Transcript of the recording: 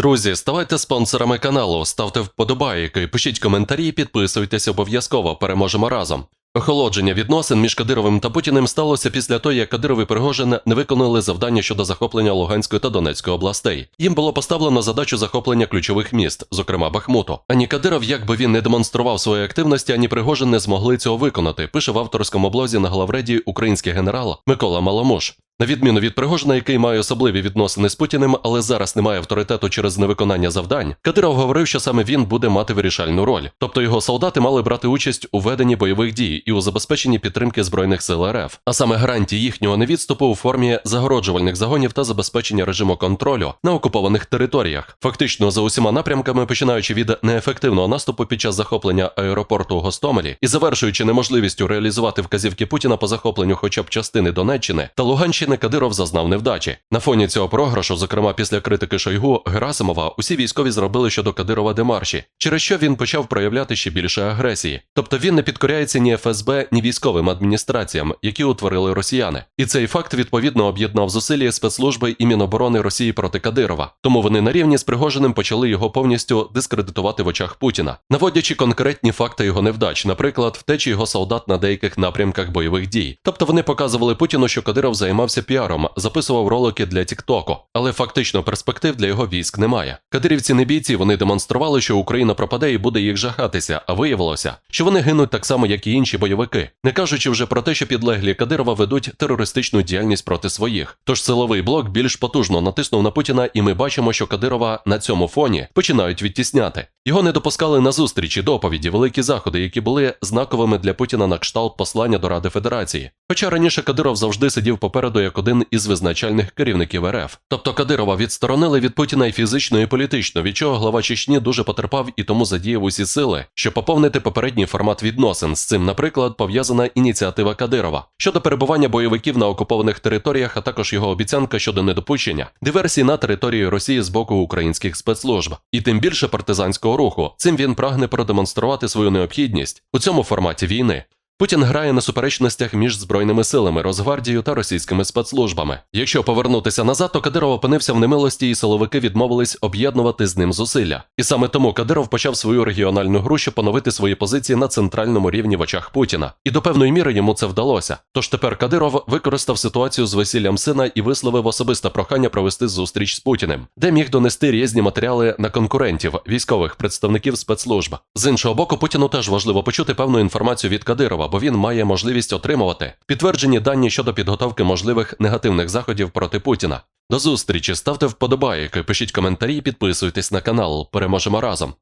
Друзі, ставайте спонсорами каналу, ставте вподобайки, пишіть коментарі, підписуйтесь обов'язково. Переможемо разом. Охолодження відносин між Кадировим та Путіним сталося після того, як Кадиров і Пригожин не виконали завдання щодо захоплення Луганської та Донецької областей. Їм було поставлено задачу захоплення ключових міст, зокрема Бахмуту. Ані Кадиров, як би він не демонстрував своєї активності, ані Пригожин не змогли цього виконати. Пише в авторському блозі на главреді український генерал Микола Маломуш. На відміну від Пригожина, який має особливі відносини з Путіним, але зараз не має авторитету через невиконання завдань, Кадиров говорив, що саме він буде мати вирішальну роль. Тобто його солдати мали брати участь у веденні бойових дій і у забезпеченні підтримки збройних сил РФ, а саме гарантії їхнього невідступу у формі загороджувальних загонів та забезпечення режиму контролю на окупованих територіях. Фактично за усіма напрямками, починаючи від неефективного наступу під час захоплення аеропорту у Гостомелі і завершуючи неможливістю реалізувати вказівки Путіна по захопленню хоча б частини Донеччини та Луганщини, Кадиров зазнав невдачі. На фоні цього програшу, зокрема після критики Шойгу Герасимова, усі військові зробили щодо Кадирова демарші, через що він почав проявляти ще більше агресії. Тобто він не підкоряється ні ФСБ, ні військовим адміністраціям, які утворили росіяни. І цей факт відповідно об'єднав зусилля спецслужби і Міноборони Росії проти Кадирова. Тому вони на рівні з Пригожиним почали його повністю дискредитувати в очах Путіна, наводячи конкретні факти його невдач, наприклад, втечі його солдат на деяких напрямках бойових дій. Тобто вони показували Путіну, що Кадиров займався піаром, записував ролики для Тіктоку, але фактично перспектив для його військ немає. Кадирівці не бійці, вони демонстрували, що Україна пропаде і буде їх жахатися, а виявилося, що вони гинуть так само, як і інші бойовики, не кажучи вже про те, що підлеглі Кадирова ведуть терористичну діяльність проти своїх. Тож силовий блок більш потужно натиснув на Путіна, і ми бачимо, що Кадирова на цьому фоні починають відтісняти. Його не допускали на зустрічі, доповіді, великі заходи, які були знаковими для Путіна на кшталт послання до Ради Федерації. Хоча раніше Кадиров завжди сидів попереду як один із визначальних керівників РФ. Тобто Кадирова відсторонили від Путіна і фізично, і політично, від чого глава Чечні дуже потерпав і тому задіяв усі сили, щоб поповнити попередній формат відносин. З цим, наприклад, пов'язана ініціатива Кадирова щодо перебування бойовиків на окупованих територіях, а також його обіцянка щодо недопущення диверсій на території Росії з боку українських спецслужб, і тим більше партизанського руху. Цим він прагне продемонструвати свою необхідність у цьому форматі війни. Путін грає на суперечностях між збройними силами, Росгвардією та російськими спецслужбами. Якщо повернутися назад, то Кадиров опинився в немилості, і силовики відмовились об'єднувати з ним зусилля. І саме тому Кадиров почав свою регіональну гру, щоб поновити свої позиції на центральному рівні в очах Путіна. І до певної міри йому це вдалося. Тож тепер Кадиров використав ситуацію з весіллям сина і висловив особисте прохання провести зустріч з Путіним, де міг донести різні матеріали на конкурентів, військових представників спецслужб. З іншого боку, Путіну теж важливо почути певну інформацію від Кадирова, бо він має можливість отримувати підтверджені дані щодо підготовки можливих негативних заходів проти Путіна. До зустрічі, ставте вподобайки, пишіть коментарі, підписуйтесь на канал. Переможемо разом.